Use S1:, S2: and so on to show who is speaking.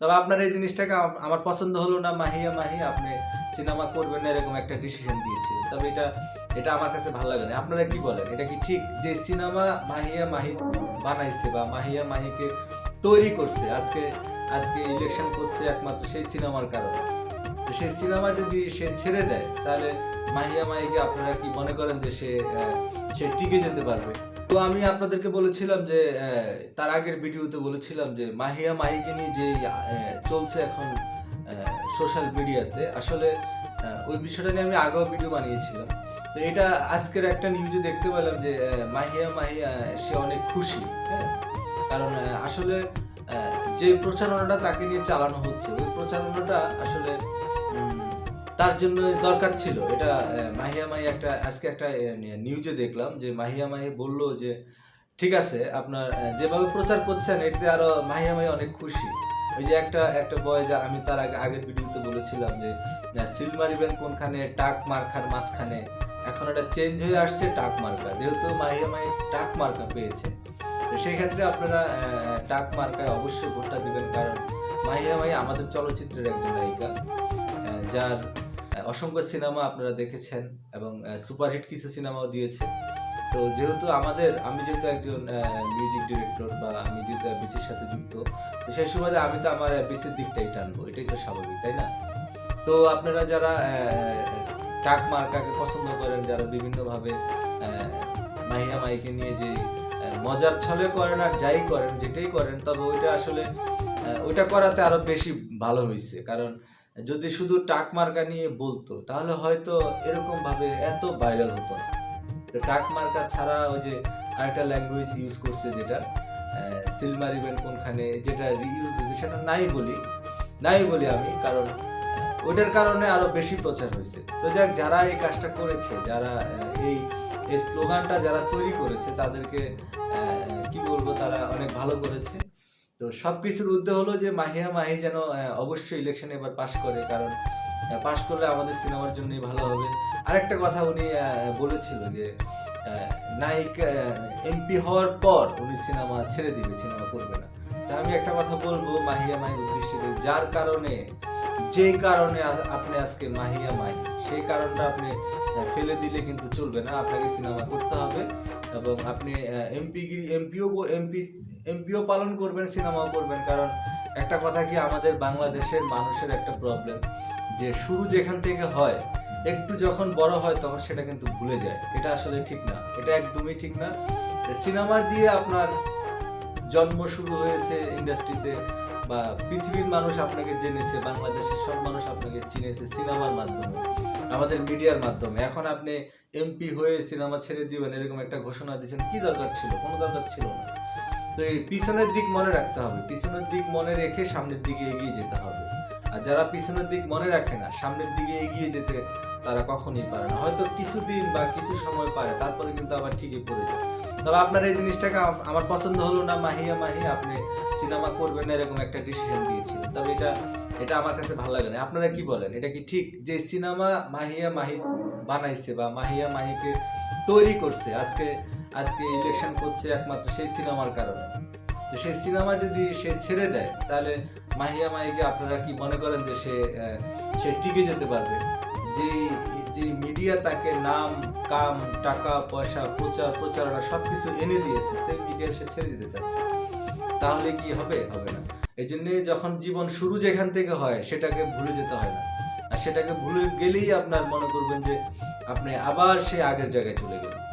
S1: তবে আপনার এই জিনিসটাকে আমার পছন্দ হলো না, মাহিয়া মাহি আপনি সিনেমা করবেন না এরকম একটা ডিসিশন দিয়েছিলেন তবে এটা এটা আমার কাছে ভালো লাগে না আপনারা কি বলেন? এটা কি ঠিক যে সিনেমা মাহিয়া, মাহি বানাইছে বা মাহিয়া, মাহিকে তৈরি করছে? আজকে আজকে ইলেকশন করছে একমাত্র সেই সিনেমার কারণে। তো সেই সিনেমা যদি সে ছেড়ে দেয়, তাহলে মাহিয়া, মাহিকে আপনারা কি মনে করেন যে সে সে টিকে যেতে পারবে? তো আমি আপনাদেরকে বলেছিলাম যে তার আগের ভিডিওতে বলেছিলাম যে, মাহিয়া মাহিকে নিয়ে যে চলছে এখন সোশ্যাল মিডিয়াতে আসলে ওই বিষয়টা নিয়ে আমি আগেও ভিডিও বানিয়েছিলাম। তো এটা আজকের একটা নিউজে দেখতে পেলাম যে মাহিয়া মাহি সে অনেক খুশি হ্যাঁ? কারণ আসলে যে প্রচারণাটা তাকে নিয়ে চালানো হচ্ছে, ওই প্রচারণাটা আসলে তার জন্য দরকার ছিল। এটা মাহিয়া মাহি একটা, আজকে একটা নিউজে দেখলাম যে মাহিয়া মাহি বলল যে, ঠিক আছে, আপনার যেভাবে প্রচার করছেন, এতে আরও মাহিয়া মাহি অনেক খুশি। ওই যে একটা একটা বয় বয়স আমি তার আগে, আগের ভিডিওতে বলেছিলাম যে সিল মারিবেন কোনখানে, টাক মার্কার মাঝখানে। এখন এটা চেঞ্জ হয়ে আসছে টাক মার্কা। যেহেতু মাহিয়া মাহি টাক মার্কা পেয়েছে, তো সেই ক্ষেত্রে আপনারা টাক মার্কায় অবশ্যই ভোটটা দিবেন। কারণ মাহিয়া মাহি আমাদের চলচ্চিত্রের একজন নায়িকা যার অসংখ্য সিনেমা আপনারা দেখেছেন এবং সুপারহিট কিছু সিনেমাও দিয়েছে তো যেহেতু আমাদের, আমি যেহেতু একজন মিউজিক ডিরেক্টর বা আমি যেহেতু বিসির সাথে যুক্ত, তো সেই সুবাদে আমি তো আমার বিসির দিকটাই টানবো, এটাই তো স্বাভাবিক, তাই না? তো আপনারা যারা টাক মার্কাকে পছন্দ করেন, যারা বিভিন্নভাবে মাহিয়া মাইকে নিয়ে যে মজার ছলে করেন আর যাই করেন, যেটাই করেন, তবে ওইটা আসলে ওইটা করাতে আরও বেশি ভালো হয়েছে কারণ যদি শুধু টাক মার্কা নিয়ে বলতো, তাহলে হয়তো এরকম ভাবে এত ভাইরাল হতো না। টাক মার্কা ছাড়া ওই যে আরেকটা ল্যাঙ্গুয়েজ ইউজ করছে যেটা সিল মারিবেন কোনখানে, যেটা ইউজ হয়েছে, সেটা নাই বলি নাই বলি আমি, কারণ ওইটার কারণে আরও বেশি প্রচার হয়েছে। তো যাক, যারা এই কাজটা করেছে, যারা এই এই স্লোগানটা যারা তৈরি করেছে, তাদেরকে কি বলব, তারা অনেক ভালো করেছে। তো সব কিছুর উদ্দেশ্য হলো যে মাহিয়া, মাহি যেন অবশ্যই ইলেকশনে এবার পাশ করে, কারণ পাশ করলে আমাদের সিনেমার জন্যই ভালো হবে। আরেকটা কথা উনি বলেছিল যে নায়িক এমপি হওয়ার পর উনি সিনেমা ছেড়ে দিবে, সিনেমা করবে না। তা আমি একটা কথা বলব, মাহিয়া, মাহির উদ্দেশ্যে যার কারণে যে কারণে আপনি আজকে মাহিয়া মাহি, সেই কারণটা আপনি ফেলে দিলে কিন্তু চলবে না, আপনাকে সিনেমা করতে হবে। এবং আপনি এমপি এমপিও এমপি, এমপিও পালন করবেন, সিনেমাও করবেন। কারণ একটা কথা কি, আমাদের বাংলাদেশের মানুষের একটা প্রবলেম যে শুরু যেখান থেকে হয়, একটু যখন বড় হয় তখন সেটা কিন্তু ভুলে যায়। এটা আসলে ঠিক না, এটা একদমই ঠিক না। সিনেমা দিয়ে আপনার জন্ম শুরু হয়েছে ইন্ডাস্ট্রিতে বা পৃথিবীর মানুষ আপনাকে জেনেছে, বাংলাদেশের সব মানুষ আপনাকে চিনেছে সিনেমার মাধ্যমে, আমাদের মিডিয়ার মাধ্যমে। এখন আপনি এমপি হয়ে সিনেমা ছেড়ে দিবেন, এরকম একটা ঘোষণা দিয়েছেন, কি দরকার ছিল? কোনো দরকার ছিল না। তো এই পিছনের দিক মনে রাখতে হবে। পিছনের দিক মনে রেখে সামনের দিকে এগিয়ে যেতে হবে। আর যারা পিছনের দিক মনে রাখে না, সামনের দিকে এগিয়ে যেতে তারা কখনোই পারে না। হয়তো কিছুদিন বা কিছু সময় পারে, তারপরে কিন্তু আবার ঠিকই পড়ে যায়। তবে আপনার এই জিনিসটাকে আমার পছন্দ হলো না, মাহিয়া মাহি, আপনি সিনেমা করবেন না এরকম একটা ডিসিশন দিয়েছিলেন। তবে এটা এটা আমার কাছে ভালো লাগে না। আপনারা কি বলেন? এটা কি ঠিক যে সিনেমা মাহিয়া মাহি বানাইছে বা মাহিয়া মাহিকে তৈরি করছে? আজকে আজকে ইলেকশন করছে একমাত্র সেই সিনেমার কারণে। তো সেই সিনেমা যদি সে ছেড়ে দেয়, তাহলে মাহিয়া মাহিকে আপনারা কি মনে করেন যে সে সে টিকে যেতে পারবে? যে যে মিডিয়া তাকে নাম, কাম, টাকা, পয়সা, প্রচার, প্রচারণা সব কিছু এনে দিয়েছে, সেই মিডিয়া সে ছেড়ে দিতে চাচ্ছে। তাহলে কি হবে? হবে না। এই জন্যে যখন জীবন শুরু যেখান থেকে হয়, সেটাকে ভুলে যেতে হয় না। আর সেটাকে ভুলে গেলেই আপনার মনে করবেন যে, আপনি আবার সে আগের জায়গায় চলে গেলেন।